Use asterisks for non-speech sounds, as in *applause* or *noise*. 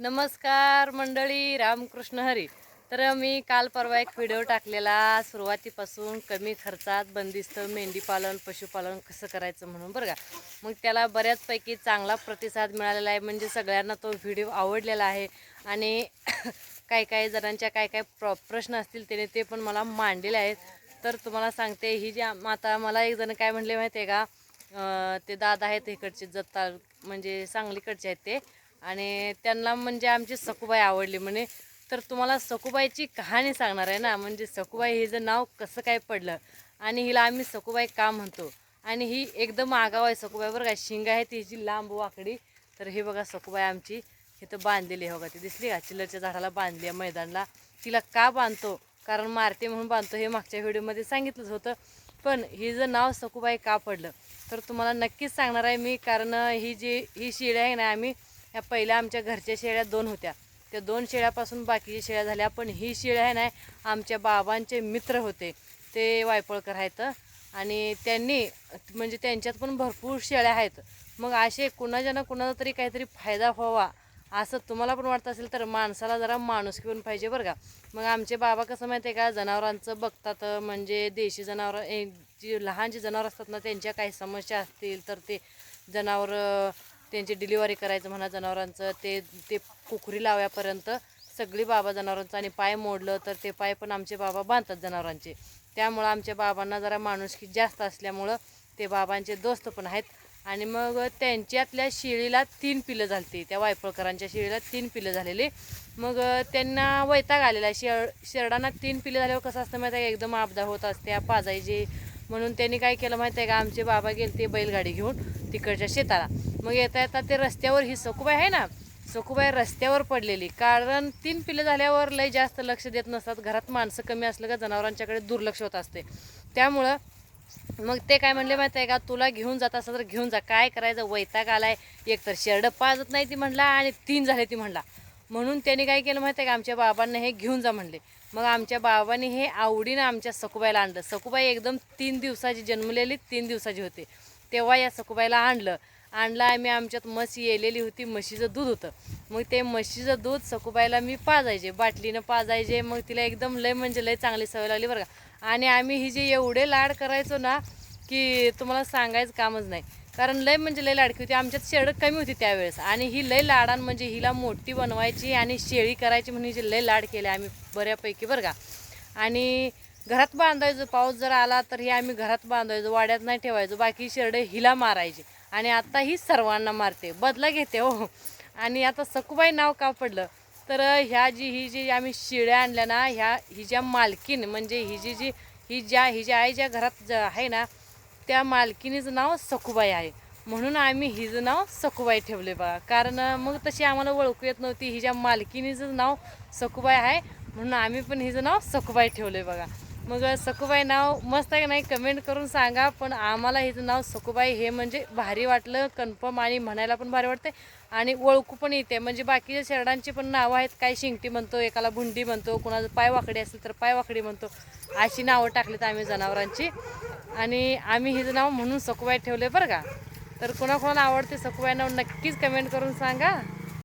नमस्कार मंडळी रामकृष्ण हरी. तर मी काल परवा एक व्हिडिओ टाकलेला सुरुवातीपासून कमी खर्चात बंदिस्त मेंढी पालन पशुपालन कसं करायचं म्हणून बरं का. मग त्याला बऱ्याचपैकी चांगला प्रतिसाद मिळालेला आहे म्हणजे सगळ्यांना तो व्हिडिओ आवडलेला आहे. आणि *coughs* काही काही जणांच्या काय काय प्र प्रश्न असतील त्याने ते पण मला मांडलेले आहेत. तर तुम्हाला सांगते ही जी आता मला एक जण काय म्हणले माहिती आहे का ते दादा आहेत इकडचे जत्ता म्हणजे सांगलीकडचे आहेत ते. आणि त्यांना म्हणजे आमची सखूबाई आवडली. म्हणे तर तुम्हाला सखुबाईची कहाणी सांगणार आहे ना. म्हणजे सखूबाई हिचं नाव कसं काय पडलं आणि हिला आम्ही सखूबाई का म्हणतो? आणि ही एकदम आगाव आहे सखूबाई बरं का. शिंग आहे तिची लांब वाकडी. तर हे बघा सखूबाई आमची इथं बांधलेली आहे बघा. ती दिसली का? चिल्लरच्या झाडाला बांधली आहे मैदानला. तिला का बांधतो? कारण मारते म्हणून बांधतो. हे मागच्या व्हिडिओमध्ये सांगितलंच होतं. पण हिचं नाव सखूबाई का पडलं? तर तुम्हाला नक्कीच सांगणार आहे मी. कारण ही जी ही शिळी आहे ना आम्ही ह्या पहिल्या आमच्या घरच्या शेळ्या दोन होत्या. त्या दोन शेळ्यापासून बाकीच्या शेळ्या झाल्या. पण ही शेळ्या आहे ना आमच्या बाबांचे मित्र होते. ते वायपळकर आहेत. आणि त्यांनी म्हणजे त्यांच्यात पण भरपूर शेळ्या आहेत. मग असे कुणाच्या ना कुणाचा तरी काहीतरी फायदा व्हावा असं तुम्हाला पण वाटत असेल तर माणसाला जरा माणूस घेऊन पाहिजे बरं का. मग आमचे बाबा कसं माहिती आहे का जनावरांचं बघतात म्हणजे देशी जनावर जी लहान जी जनावरं असतात ना त्यांच्या काही समस्या असतील तर ते जनावर त्यांची डिलिव्हरी करायचं म्हणा जनावरांचं ते ते कुखरी लाव्यापर्यंत सगळी बाबा जनावरांचं आणि पाय मोडलं तर ते पाय पण आमचे बाबा बांधतात जनावरांचे. त्यामुळं आमच्या बाबांना जरा माणुसकी जास्त असल्यामुळं ते बाबांचे दोस्त पण आहेत. आणि मग त्यांच्यातल्या शिळीला तीन पिलं झालती त्या वायफळकरांच्या शिळीला तीन पिलं झालेली. मग त्यांना वैताग आलेला आहे. शेळ शेरडांना तीन पिलं झाल्यावर कसं असतं माहिती आहे का? एकदम आपदा होत असते पाजायची. म्हणून त्यांनी काय केलं माहिती आहे का? आमचे बाबा गेले ते बैलगाडी घेऊन तिकडच्या शेताला. मग येता येता ते रस्त्यावर ही सखुबाई आहे ना सखुबाई रस्त्यावर पडलेली. कारण तीन पिलं झाल्यावर लय जास्त लक्ष देत नसतात. घरात माणसं कमी असलं का जनावरांच्याकडे दुर्लक्ष होत असते. त्यामुळं मग ते काय म्हणले माहिती आहे का तुला घेऊन जात असं तर घेऊन जा. काय करायचं? वैताग आलाय. एक तर शेरडं पाजत नाही ती म्हणला आणि तीन झाले ती म्हणला. म्हणून त्यांनी काय केलं माहिती आहे का आमच्या बाबांना हे घेऊन जा म्हणले. मग आमच्या बाबांनी हे आवडीनं आमच्या सखुबाईला आणलं. सखुबाई एकदम तीन दिवसाची जन्मलेली तीन दिवसाची होते. तेव्हा या सखुबाईला आणलं. आणला आम्ही आमच्यात म्हशी येलेली होती म्हशीचं दूध होतं. मग ते म्हशीचं दूध सकुबाईला मी पाजायचे बाटलीनं पाजायचे मग तिला एकदम लय म्हणजे लय चांगली सवय लागली बरं का. आणि आम्ही ही जे एवढे लाड करायचो ना की तुम्हाला सांगायचं कामच नाही. कारण लय म्हणजे लय लाडकी होती आमच्यात शेळं कमी होती त्यावेळेस. आणि ही लय लाडान म्हणजे हिला मोठी बनवायची आणि शेळी करायची म्हणून हिचे लय लाड केले आम्ही बऱ्यापैकी बरं का. आणि घरात बांधायचो पाऊस जर आला तर हे आम्ही घरात बांधायचो वाड्यात नाही ठेवायचो बाकी शेरडे हिला मारायचे. आणि आता ही सर्वांना मारते. बदला घेते हो. आणि आता सखूबाई नाव का पडलं? तर ह्या जी ही जी आम्ही शिळ्या आणल्या ना ह्या ही ज्या मालकीन म्हणजे ही जी जी ही ज्या ही ज्या आई ज्या घरात ज- आहे ना त्या मालकीनीचं नाव सखूबाई आहे. म्हणून आम्ही हिचं नाव सखूबाई ठेवले बघा कारण मग तशी आम्हाला ओळखू येत नव्हती. हिच्या मालकीनीचं नाव सखुबाई आहे. म्हणून आम्ही पण हिचं नाव सखूबाई ठेवले बघा. मग सखुबाई नाव मस्त आहे नाही कमेंट करून सांगा. पण आम्हाला हिचं नाव सखूबाई हे म्हणजे भारी वाटलं कन्फर्म आणि म्हणायला पण भारी वाटते आणि ओळखू पण येते. म्हणजे बाकीच्या शेरडांची पण नावं आहेत. काही शिंगटी म्हणतो एकाला भुंडी म्हणतो कुणाचं पाय वाकडी असेल तर पाय वाकडी म्हणतो. अशी नावं टाकलीत आम्ही जनावरांची. आणि आम्ही हिचं नाव म्हणून सखुबाई ठेवले बरं का. तर कोणाकोणाला आवडते सखुबाई नाव नक्कीच कमेंट करून सांगा.